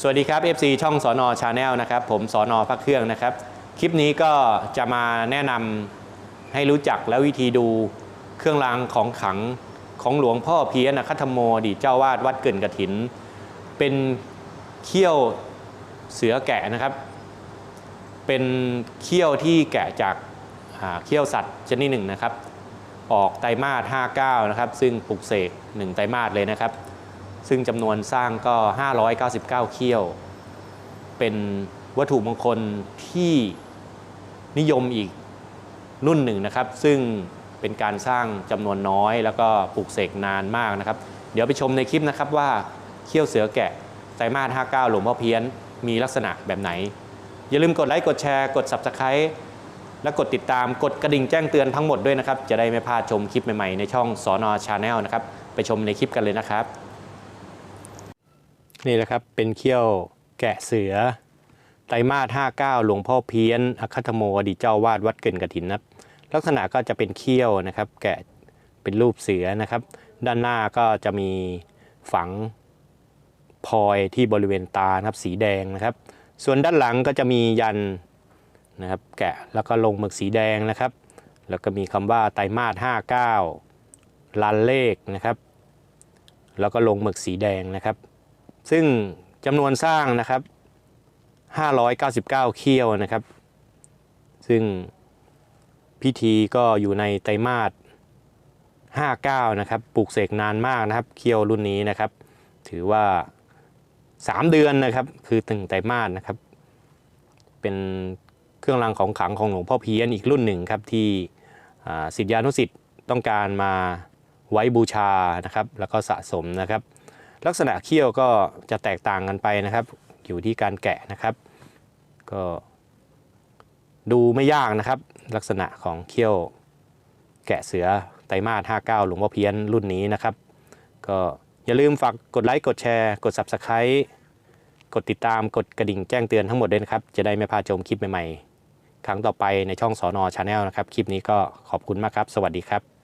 สวัสดีครับ FC ช่องสอนอชาแนลนะครับ ผมสอนอพักเครื่องนะครับ คลิปนี้ก็จะมาแนะนำให้รู้จักและวิธีดูเครื่องรางของขังของหลวงพ่อเพี้ยนะคัตโมอดีตเจ้าวาดวัดเกินกระถิน เป็นเขี้ยวเสือแกะนะครับ เป็นเขี้ยวที่แกะจากาเขี้ยวสัตว์ชนิดหนึ่งนะครับ ออกไตรมาส 59 นะครับ ซึ่งปลุกเสก1ไตรมาสเลยนะครับ ซึ่งจำนวนสร้างก็ 599 เขี้ยว เป็นวัตถุมงคลที่นิยมอีกรุ่นหนึ่งนะครับ ซึ่งเป็นการสร้างจำนวนน้อย แล้วก็ปลูกเสกนานมากนะครับ เดี๋ยวไปชมในคลิปนะครับว่าเขี้ยวเสือแกะไตรมาส59 หลวงพ่อเพี้ยน มีลักษณะแบบไหน อย่าลืมกดไลค์กดแชร์กด Subscribe และกดติดตามกดกระดิ่งแจ้งเตือนทั้งหมดด้วยนะครับ จะได้ไม่พลาดชมคลิปใหม่ๆในช่องสอนอชาแนลนะครับ ไปชมในคลิปกันเลยนะครับ นี่นะครับเป็นเขี้ยวแกะเสือ ไตรมาส59 หลวงพ่อเพี้ยนอคัตโมอดีตเจ้าวาดวัดเกินกระถินนะครับ ลักษณะก็จะเป็นเขี้ยวนะครับ แกะเป็นรูปเสือนะครับ ด้านหน้าก็จะมีฝังพลอยที่บริเวณตานะครับสีแดงนะครับ ส่วนด้านหลังก็จะมียันนะครับ แกะแล้วก็ลงหมึกสีแดงนะครับ แล้วก็มีคำว่าไตรมาส59ลันเลขนะครับ แล้วก็ลงหมึกสีแดงนะครับ ซึ่งจำนวนสร้างนะครับ 599 เขี้ยวนะครับ ซึ่งพิธีก็อยู่ในไตรมาส59 นะครับ ปลูกเสกนานมากนะครับ เขี้ยวรุ่นนี้นะครับ ถือว่า 3 เดือนนะครับ คือตึงไตรมาสนะครับ เป็นเครื่องรางของขลังของหลวงพ่อเพี้ยนอีกรุ่นหนึ่งครับที่อ่าศิยานุศิษย์ต้องการมาไว้บูชานะครับ แล้วก็สะสมนะครับ ลักษณะเขี้ยวก็จะแตกต่างกันไปนะครับ อยู่ที่การแกะนะครับ ก็ดูไม่ยากนะครับ ลักษณะของเขี้ยวแกะเสือไตรมาส59 หลวงพ่อเพี้ยนรุ่นนี้นะครับ ก็อย่าลืมฝากกดไลค์กดแชร์กด Subscribe กดติดตามกดกระดิ่งแจ้งเตือนทั้งหมดด้วยนะครับ จะได้ไม่พลาดชมคลิปใหม่ๆ ครั้งต่อไปในช่องสอนอชาแนลนะครับ คลิปนี้ก็ขอบคุณมากครับ สวัสดีครับ